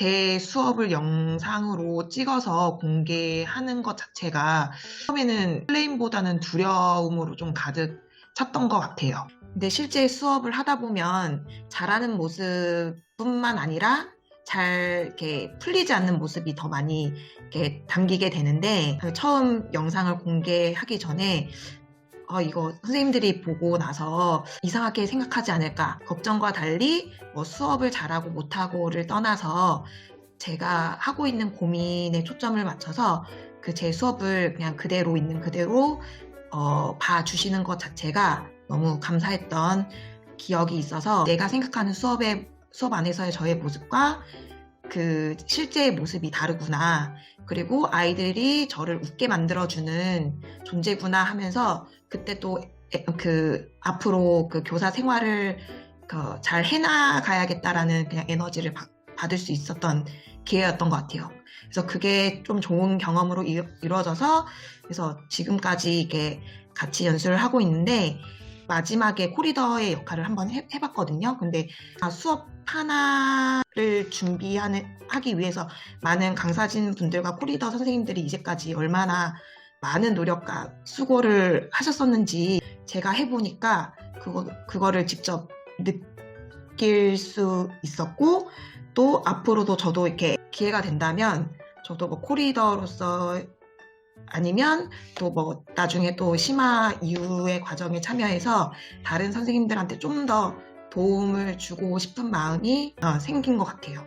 제 수업을 영상으로 찍어서 공개하는 것 자체가 처음에는 플레임보다는 두려움으로 좀 가득 찼던 것 같아요. 근데 실제 수업을 하다 보면 잘하는 모습뿐만 아니라 잘 이렇게 풀리지 않는 모습이 더 많이 이렇게 담기게 되는데 처음 영상을 공개하기 전에 어, 이거 선생님들이 보고 나서 이상하게 생각하지 않을까 걱정과 달리 뭐 수업을 잘하고 못하고를 떠나서 제가 하고 있는 고민에 초점을 맞춰서 그 제 수업을 그냥 그대로 있는 그대로 어, 봐주시는 것 자체가 너무 감사했던 기억이 있어서 내가 생각하는 수업의 수업 안에서의 저의 모습과 그 실제의 모습이 다르구나. 그리고 아이들이 저를 웃게 만들어주는 존재구나 하면서 그때 또 그 앞으로 그 교사 생활을 그 잘 해나가야겠다라는 그냥 에너지를 받- 받을 수 있었던 기회였던 것 같아요. 그래서 그게 좀 좋은 경험으로 이- 이루어져서 그래서 지금까지 이게 같이 연수를 하고 있는데 마지막에 코리더의 역할을 한번 해, 봤거든요 근데 아, 수업 하나를 준비하는 하기 위해서 많은 강사진 분들과 코리더 선생님들이 이제까지 얼마나 많은 노력과 수고를 하셨었는지 제가 해보니까 그거 그거를 직접 느낄 수 있었고 또 앞으로도 저도 이렇게 기회가 된다면 저도 뭐 코리더로서 아니면 또 뭐 나중에 또 심화 이후의 과정에 참여해서 다른 선생님들한테 좀 더 도움을 주고 싶은 마음이 어, 생긴 것 같아요.